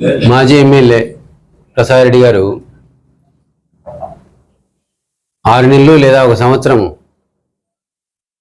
మాజీ ఎమ్మెల్యే ప్రసాద్ రెడ్డి గారు ఆరు నెలలు లేదా ఒక సంవత్సరం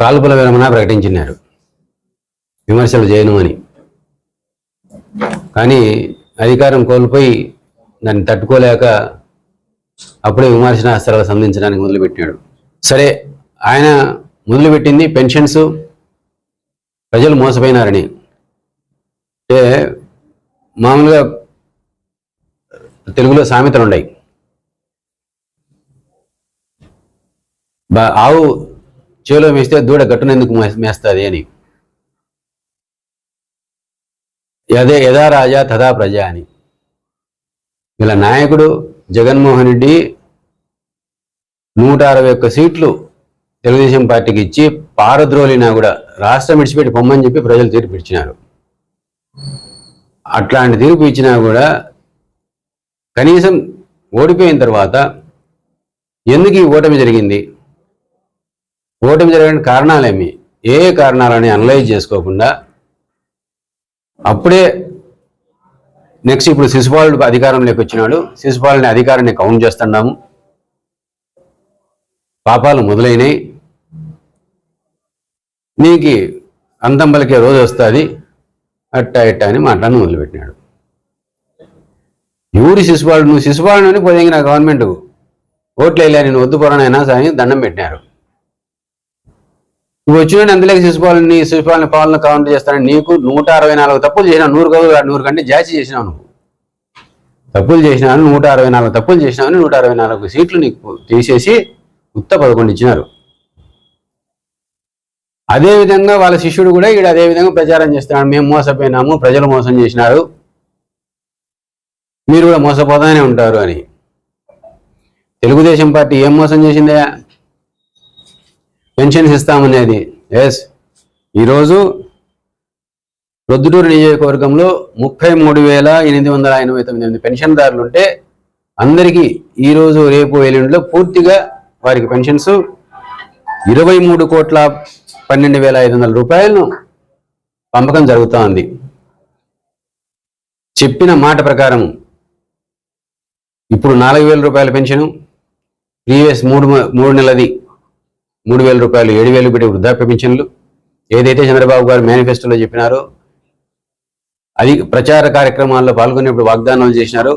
కాల్పుల విరమణ ప్రకటించినారు. విమర్శలు చేయను అని. కానీ అధికారం కోల్పోయి దాన్ని తట్టుకోలేక అప్పుడే విమర్శనాస్త్రాలు సంధించడానికి మొదలుపెట్టాడు సరే ఆయన మొదలుపెట్టింది పెన్షన్స్ ప్రజలు మోసపోయినారని. అంటే మామూలుగా తెలుగులో సామెతలు ఉన్నాయి బా- ఆవు చేలో మేస్తే దూడ గట్టునెందుకు మే- మేస్తుంది అని. అదే యథా రాజా తథా ప్రజ అని. వీళ్ళ నాయకుడు జగన్మోహన్ రెడ్డి నూట అరవై ఒక్క సీట్లు తెలుగుదేశం పార్టీకి ఇచ్చి పారద్రోలినా కూడా రాష్ట్రం విడిచిపెట్టి పొమ్మని చెప్పి ప్రజలు తీర్పు ఇచ్చినారు. అట్లాంటి తీర్పు ఇచ్చినా కూడా కనీసం ఓడిపోయిన తర్వాత ఎందుకు ఈ ఓటమి జరిగింది? ఓటమి జరగడానికి కారణాలేమి? ఏ ఏ కారణాలని అనలైజ్ చేసుకోకుండా అప్పుడే నెక్స్ట్ ఇప్పుడు శిశుపాలుడు అధికారంలోకి వచ్చినాడు. శిశుపాలుని అధికారాన్ని కౌంట్ చేస్తున్నాము. పాపాలు మొదలైనవి నీకు అంతం పలికే రోజు వస్తుంది. అట్టా ఇట్టా అని మాట్లాడడం మొదలుపెట్టినాడు. ఎవరు శిశుపాలుడు నువ్వు శిశుపాలుడు అని పోయింది గవర్నమెంట్కు ఓట్లు వేయలే నేను వద్దు పొరనైనా అని దండం పెట్టినారు. నువ్వు వచ్చిన అందులోకి శిశుపాలని శిశుపాలని పాలన కౌంటర్ చేస్తానని నీకు నూట అరవై నాలుగు తప్పులు చేసినావు. నూరు కాదు నూరు కంటే జాస్తి చేసినావు నువ్వు. తప్పులు చేసినావు నూట అరవై నాలుగు తప్పులు చేసినావు నూట అరవై నాలుగు సీట్లు నీకు తీసేసి ఉత్త పదకొండు ఇచ్చినారు. అదే విధంగా వాళ్ళ శిష్యుడు కూడా ఈడ అదే విధంగా ప్రచారం చేస్తున్నాడు. మేము మోసపోయినాము ప్రజలు మోసం చేసినారు. మీరు కూడా మోసపోతానే ఉంటారు అని. తెలుగుదేశం పార్టీ ఏం మోసం చేసిందే? పెన్షన్స్ ఇస్తామనేది. ఎస్ ఈరోజు ప్రొద్దుటూరు నియోజకవర్గంలో ముప్పై మూడు వేల ఎనిమిది వందల ఎనభై తొమ్మిది మంది పెన్షన్దారులు ఉంటే అందరికీ ఈరోజు రేపు ఎల్లుండిలో పూర్తిగా వారికి పెన్షన్స్. ఇరవై మూడు కోట్ల పన్నెండు వేల ఐదు వందల రూపాయలను పంపకం జరుగుతూ ఉంది చెప్పిన మాట ప్రకారం ఇప్పుడు నాలుగు వేల రూపాయల పెన్షను ప్రీవియస్ మూడు మూడు నెలది మూడు వేల రూపాయలు ఏడు వేలు పెట్టి వృద్ధాప్య పెన్షన్లు. ఏదైతే చంద్రబాబు గారు మేనిఫెస్టోలో చెప్పినారో అది ప్రచార కార్యక్రమాల్లో పాల్గొనేప్పుడు వాగ్దానాలు చేసినారో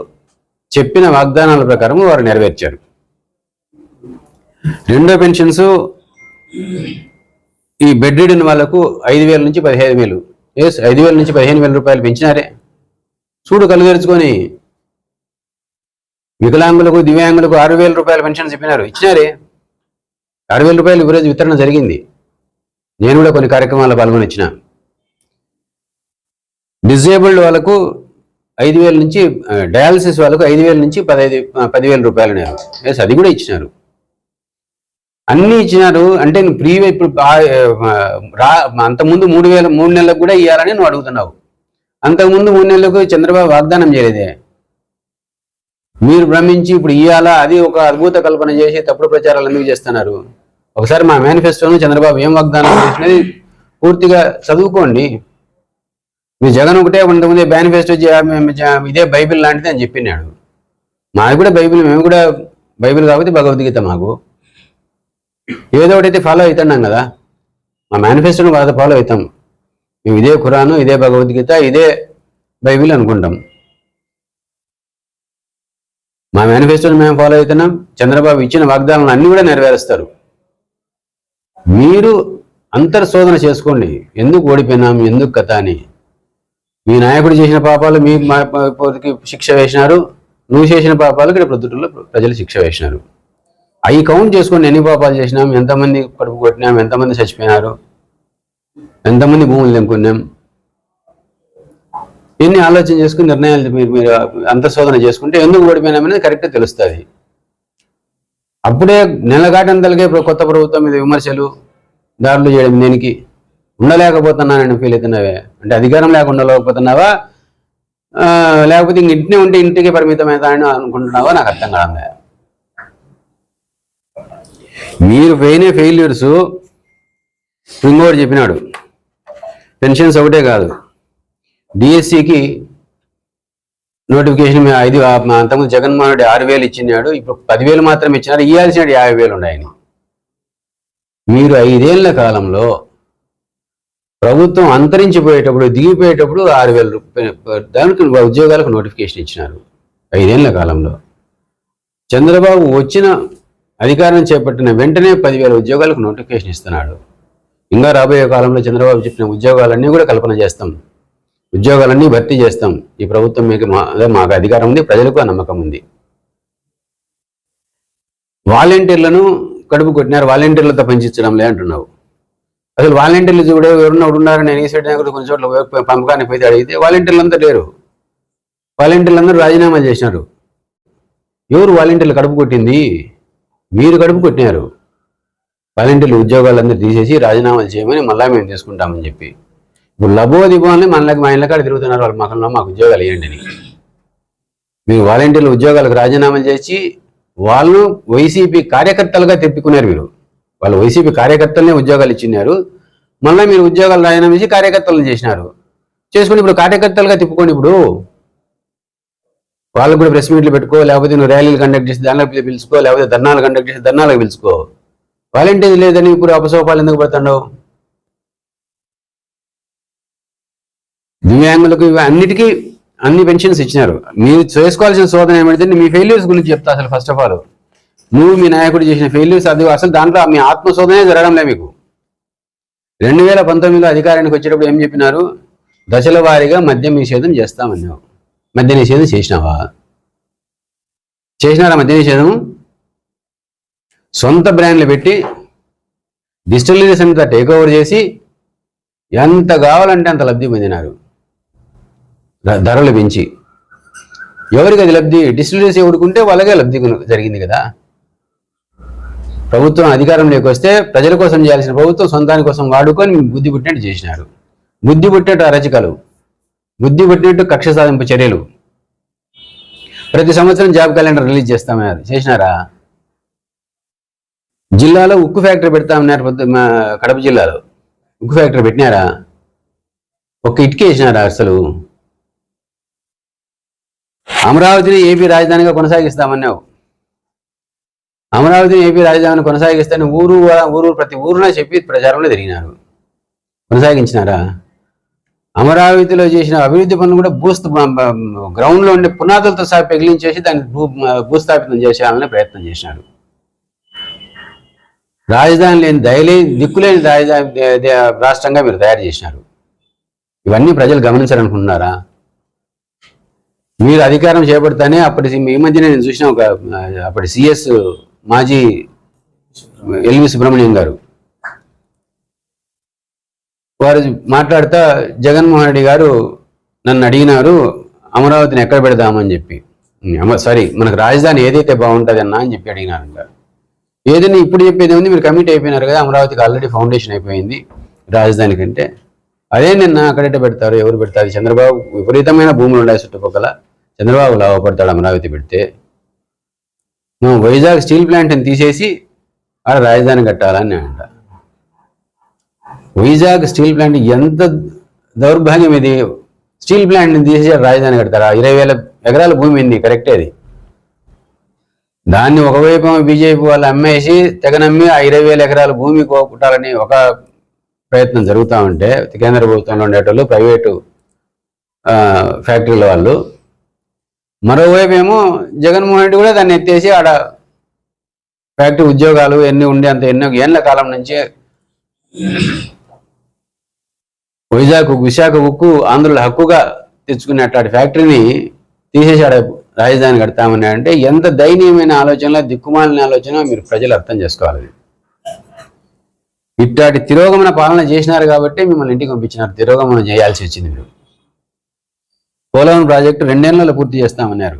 చెప్పిన వాగ్దానాల ప్రకారం వారు నెరవేర్చారు. రెండో పెన్షన్స్ ఈ బెడ్ రిడన్ వాళ్ళకు ఐదు వేల నుంచి పదిహేను వేలు. ఎస్ ఐదు వేల నుంచి పదిహేను వేల రూపాయలు పెంచినారే. చూడు కలుగరుచుకొని వికలాంగులకు దివ్యాంగులకు ఆరు వేల రూపాయల పెన్షన్ చెప్పినారు. ఇచ్చినారే. ఆరు వేల రూపాయలు ఈరోజు వితరణ జరిగింది. నేను కూడా కొన్ని కార్యక్రమాల్లో పాల్గొని ఇచ్చిన డిజేబుల్డ్ వాళ్ళకు ఐదు వేల నుంచి డయాలసిస్ వాళ్ళకు ఐదు వేల నుంచి పదహైదు పదివేల రూపాయలు నేను ఎస్ అది కూడా ఇచ్చినారు. అన్ని ఇచ్చినారు. అంటే నువ్వు ప్రీవియస్ ఇప్పుడు రా అంతకుముందు మూడు వేల మూడు నెలలకు కూడా ఇవ్వాలని నువ్వు అడుగుతున్నావు. అంతకుముందు మూడు నెలలకు చంద్రబాబు వాగ్దానం చేయలేదే. మీరు భ్రమించి ఇప్పుడు ఇవ్వాలా అది ఒక అద్భుత కల్పన చేసి తప్పుడు ప్రచారాలు ఎందుకు చేస్తున్నారు? ఒకసారి మా మేనిఫెస్టోను చంద్రబాబు ఏం వాగ్దానం చేసినది పూర్తిగా చదువుకోండి. మీ జగన్ ఒకటే ఇంతకుముందే మేనిఫెస్టో మేము ఇదే బైబిల్ లాంటిది అని చెప్పినాడు. మాది కూడా బైబిల్ మేము కూడా బైబిల్ కాబట్టి భగవద్గీత మాకు. ఏదో ఒకటైతే ఫాలో అవుతున్నాం కదా. మా మేనిఫెస్టోను బాగా ఫాలో అవుతాం. మేము ఇదే ఖురాను ఇదే భగవద్గీత ఇదే బైబిల్ అనుకుంటాం. మా మేనిఫెస్టోని మేము ఫాలో అవుతున్నాం. చంద్రబాబు ఇచ్చిన వాగ్దానాలు అన్ని కూడా నెరవేరుస్తారు. మీరు అంతర్శోధన చేసుకోండి. ఎందుకు ఓడిపోయినాం? ఎందుకు కథ అని. మీ నాయకుడు చేసిన పాపాలు మీ మా- శిక్ష వేసినారు. నువ్వు చేసిన పాపాలకు ఇక్కడ ప్రొద్దుటూరులో ప్రజలు శిక్ష వేసినారు. అవి కౌంట్ చేసుకొని ఎన్ని పాపాలు చేసినాం ఎంతమంది కడుపు కొట్టినాం ఎంతమంది చచ్చిపోయినారు ఎంతమంది భూములు తెంపుకున్నాం ఎన్ని ఆలోచన చేసుకుని నిర్ణయాలు మీరు మీరు అంతశోధన చేసుకుంటే ఎందుకు ఓడిపోయినామనేది కరెక్ట్గా తెలుస్తుంది. అప్పుడే నెలగాటంతలకే కొత్త ప్రభుత్వం మీద విమర్శలు దాడులు చేయడం దేనికి? ఉండలేకపోతున్నానని ఫీల్ అవుతున్నావే? అంటే అధికారం లేకుండా లేకపోతున్నావా లేకపోతే ఇంక ఇంటినే ఉంటే ఇంటికి పరిమితమవుతానని అనుకుంటున్నావా? నాకు అర్థం కాదు మీరు పోయినే ఫెయిల్యూర్స్ ఇంకోటి చెప్పినాడు. పెన్షన్స్ ఒకటే కాదు. డిఎస్సికి నోటిఫికేషన్ ఐదు అంతకుముందు జగన్మోహన్ రెడ్డి ఆరు వేలు ఇచ్చినాడు ఇప్పుడు పదివేలు మాత్రం ఇచ్చినాడు ఇవ్వాల్సిన యాభై వేలు ఉన్నాయని. మీరు ఐదేళ్ళ కాలంలో ప్రభుత్వం అంతరించిపోయేటప్పుడు దిగిపోయేటప్పుడు ఆరు వేల రూపాయలు దానికి ఉద్యోగాలకు నోటిఫికేషన్ ఇచ్చినారు ఐదేళ్ళ కాలంలో. చంద్రబాబు వచ్చిన అధికారం చేపట్టిన వెంటనే పదివేల ఉద్యోగాలకు నోటిఫికేషన్ ఇస్తున్నాడు. ఇంకా రాబోయే కాలంలో చంద్రబాబు చెప్పిన ఉద్యోగాలన్నీ కూడా కల్పన చేస్తాం. ఉద్యోగాలన్నీ భర్తీ చేస్తాం. ఈ ప్రభుత్వం మీకు మా అదే మాకు అధికారం ఉంది ప్రజలకు నమ్మకం ఉంది. వాలంటీర్లను కడుపు కొట్టినారు వాలంటీర్లతో పనిచేయడంలే అంటున్నావు. అసలు వాలంటీర్లు చూడే ఎవరున్నా ఉన్నారని నేను ఈ సైడ్ కొన్ని చోట్ల పోయి- పంపకానికి అడిగితే వాలంటీర్లు అంతా లేరు. వాలంటీర్లు అందరూ రాజీనామా చేసినారు. ఎవరు వాలంటీర్లు కడుపు కొట్టింది? మీరు కడుపు కొట్టినారు. వాలంటీర్లు ఉద్యోగాలందరూ తీసేసి రాజీనామాలు చేయమని మళ్ళా మేము తీసుకుంటామని చెప్పి. ఇప్పుడు లబో దిబోని మనకి మా ఇళ్ళకాడ తిరుగుతున్నారు. వాళ్ళ మకంలో మాకు ఉద్యోగాలు ఇవ్వండి అని. మీరు వాలంటీర్లు ఉద్యోగాలకు రాజీనామాలు చేసి వాళ్ళు వైసీపీ కార్యకర్తలుగా తెప్పుకున్నారు మీరు. వాళ్ళు వైసీపీ కార్యకర్తలనే ఉద్యోగాలు ఇచ్చినారు. మళ్ళీ మీరు ఉద్యోగాలు రాజీనామా చేసి కార్యకర్తలను చేసినారు. చేసుకుని ఇప్పుడు కార్యకర్తలుగా తిప్పుకోండి ఇప్పుడు వాళ్ళకు కూడా ప్రెస్ మీట్లు పెట్టుకో లేకపోతే నువ్వు ర్యాలీలు కండక్ట్ చేసి దానిలోకి పిలుచుకో లేకపోతే ధర్నాలు కండక్ట్ చేసి ధర్నాలకు పిలుచుకో. వాలంటీర్ లేదని ఇప్పుడు అపసోపాలు ఎందుకు పడుతున్నావు? దివ్యాంగులకు అన్నిటికీ అన్ని పెన్షన్స్ ఇచ్చినారు. మీరు చేసుకోవాల్సిన శోధన ఏమంటే మీ ఫెయిల్యూర్స్ గురించి చెప్తా అసలు ఫస్ట్ ఆఫ్ ఆల్ నువ్వు మీ నాయకుడు చేసిన ఫెయిల్యూర్స్ అది అసలు దాంట్లో మీ ఆత్మశోధనే జరగడంలే మీకు. రెండు వేల పంతొమ్మిదిలో అధికారానికి వచ్చేటప్పుడు ఏం చెప్పినారు? దశల వారీగా మద్యం నిషేధం చేస్తామన్నావు. మద్య నిషేధం చేసినావా? చేసినారా మద్య నిషేధం సొంత బ్రాండ్లు పెట్టి డిస్టిలరీస్ అంతా టేక్ ఓవర్ చేసి ఎంత కావాలంటే అంత లబ్ధి పొందినారు. ధరలు పెంచి. ఎవరికి అది లబ్ధి? డిస్టిలరీస్ ఎవరుకుంటే వాళ్ళకే లబ్ధి జరిగింది కదా. ప్రభుత్వం అధికారంలోకి వస్తే ప్రజల కోసం చేయాల్సిన ప్రభుత్వం సొంతాని కోసం వాడుకొని బుద్ధి పుట్టినట్టు చేసినారు. బుద్ధి పుట్టేట అరచికలు బుద్ధి పట్టినట్టు కక్ష సాధింపు చర్యలు. ప్రతి సంవత్సరం జాబ్ క్యాలెండర్ రిలీజ్ చేస్తామన్నారు చేసినారా? జిల్లాలో ఉక్కు ఫ్యాక్టరీ పెడతామన్నారు మా కడప జిల్లాలో. ఉక్కు ఫ్యాక్టరీ పెట్టినారా? ఒక ఇటుక వేసినారా అసలు? అమరావతిని ఏపీ రాజధానిగా కొనసాగిస్తామన్నావు. అమరావతిని ఏపీ రాజధానిని కొనసాగిస్తాను ఊరు ఊరు ప్రతి ఊరున చెప్పి ప్రచారంలో తిరిగినారు. కొనసాగించినారా? అమరావతిలో చేసిన అభివృద్ధి పనులు కూడా భూస్థ గ్రౌండ్లో ఉండే పునాదులతో సహా పెగిలించేసి దాన్ని భూ భూస్థాపితం చేసేయాలనే ప్రయత్నం చేశారు రాజధాని లేని దయలే దిక్కులేని రాజధాని రాష్ట్రంగా మీరు తయారు చేసినారు. ఇవన్నీ ప్రజలు గమనించాలనుకుంటున్నారా మీరు అధికారం చేపడతానే అప్పటి ఈ మధ్యనే నేను చూసిన ఒక అప్పటి సిఎస్ మాజీ ఎల్వి సుబ్రహ్మణ్యం గారు. వారు మాట్లాడుతా జగన్మోహన్ రెడ్డి గారు నన్ను అడిగినారు అమరావతిని ఎక్కడ పెడదామని చెప్పి. సారీ మనకు రాజధాని ఏదైతే బాగుంటుంది అన్నా అని చెప్పి అడిగినారంట ఏదైనా ఇప్పుడు చెప్పేది ఉంది మీరు కమిట్ అయిపోయినారు కదా అమరావతికి ఆల్రెడీ ఫౌండేషన్ అయిపోయింది రాజధాని కంటే. అదే నిన్న అక్కడైతే పెడతారు ఎవరు పెడతారు? చంద్రబాబు విపరీతమైన భూములు ఉన్నాయి చుట్టుపక్కల. చంద్రబాబు లాభపడతాడు అమరావతి పెడితే. మేము వైజాగ్ స్టీల్ ప్లాంట్ని తీసేసి ఆడ రాజధాని కట్టాలని అంట వైజాగ్ స్టీల్ ప్లాంట్ ఎంత దౌర్భాగ్యం ఇది? స్టీల్ ప్లాంట్ని తీసేసారు ఆడ రాజధాని కడతారా? ఇరవై వేల ఎకరాల భూమి ఉంది కరెక్టే అది దాన్ని ఒకవైపు బీజేపీ వాళ్ళు అమ్మేసి తెగనమ్మి ఆ ఇరవై వేల ఎకరాల భూమి కోపుటాలని ఒక ప్రయత్నం జరుగుతూ ఉంటే కేంద్ర ప్రభుత్వంలో ఉండేటోళ్ళు ప్రైవేటు ఫ్యాక్టరీల వాళ్ళు. మరోవైపు ఏమో జగన్మోహన్ రెడ్డి కూడా దాన్ని ఎత్తేసి ఆడ ఫ్యాక్టరీ ఉద్యోగాలు ఎన్ని ఉండే అంత ఎన్నో ఏళ్ళ కాలం నుంచి వైజాగ్ విశాఖ ఉక్కు ఆంధ్రుల హక్కుగా తెచ్చుకునే అట్లాంటి ఫ్యాక్టరీని తీసేసి రాజధాని కడతామని అంటే ఎంత దయనీయమైన ఆలోచన దిక్కుమాలిన ఆలోచన మీరు ప్రజలు అర్థం చేసుకోవాలి. ఇట్లాంటి తిరోగమన పాలన చేసినారు కాబట్టి మిమ్మల్ని ఇంటికి పంపించినారు. తిరోగమనం చేయాల్సి వచ్చింది మీరు. పోలవరం ప్రాజెక్టు రెండేళ్ళలో పూర్తి చేస్తామన్నారు.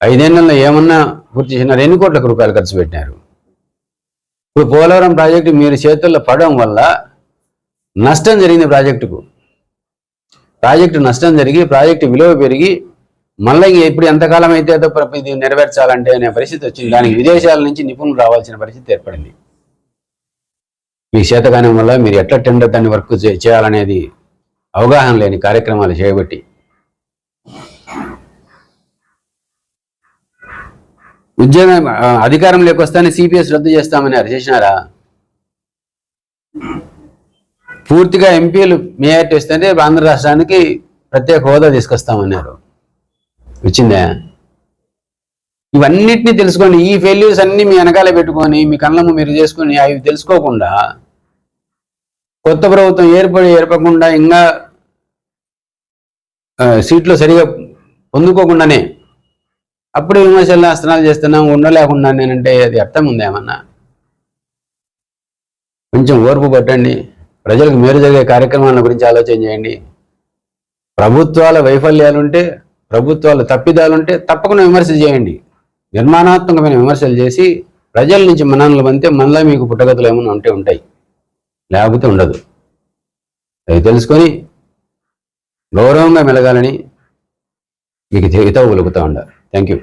ఐదేళ్ళలో ఏమన్నా పూర్తి చేసినారు? ఎన్ని కోట్ల రూపాయలు ఖర్చు పెట్టినారు? ఇప్పుడు పోలవరం ప్రాజెక్టు మీరు చేతుల్లో పడడం వల్ల నష్టం జరిగింది ప్రాజెక్టుకు. ప్రాజెక్టు నష్టం జరిగి ప్రాజెక్టు విలువ పెరిగి మళ్ళీ ఇప్పుడు ఎంతకాలం అయితే ఇది నెరవేర్చాలంటే అనే పరిస్థితి వచ్చింది. దానికి విదేశాల నుంచి నిపుణులు రావాల్సిన పరిస్థితి ఏర్పడింది. మీ శీతకాలం వల్ల మీరు ఎట్లా టెండర్ దాన్ని వర్క్ చేయాలనేది అవగాహన లేని కార్యక్రమాలు చేయబట్టి ఉద్యోగం అధికారం లేకొస్తానే సిపిఎస్ రద్దు చేస్తామని చేసినారా? పూర్తిగా ఎంపీలు మేయర్టీ వస్తుంటే ఆంధ్ర రాష్ట్రానికి ప్రత్యేక హోదా తీసుకొస్తామన్నారు. వచ్చిందా? ఇవన్నిటిని తెలుసుకోండి ఈ ఫెయిల్యూర్స్ అన్ని మీ వెనకాల పెట్టుకొని మీ కళ్ళము మీరు చేసుకొని అవి తెలుసుకోకుండా కొత్త ప్రభుత్వం ఏర్పడి ఏర్పడకుండా ఇంకా సీట్లు సరిగా పొందుకోకుండానే అప్పుడు విమర్శలు అస్త్రాలు చేస్తున్నాం ఉండలేకుండా నేనంటే అది అర్థం ఉందేమన్నా కొంచెం ఓర్పు పట్టండి. ప్రజలకు మేలు జరిగే కార్యక్రమాల గురించి ఆలోచన చేయండి. ప్రభుత్వాల వైఫల్యాలుంటే ప్రభుత్వాల తప్పిదాలుంటే తప్పకుండా విమర్శ చేయండి. నిర్మాణాత్మకమైన విమర్శలు చేసి ప్రజల నుంచి మనల్ని పంతే మనలో మీకు పుట్టగతులు ఏమైనా ఉంటే ఉంటాయి. లేకపోతే ఉండదు. అవి తెలుసుకొని గౌరవంగా మెలగాలని మీకు హితవు పలుకుతా ఉండాలి. Thank you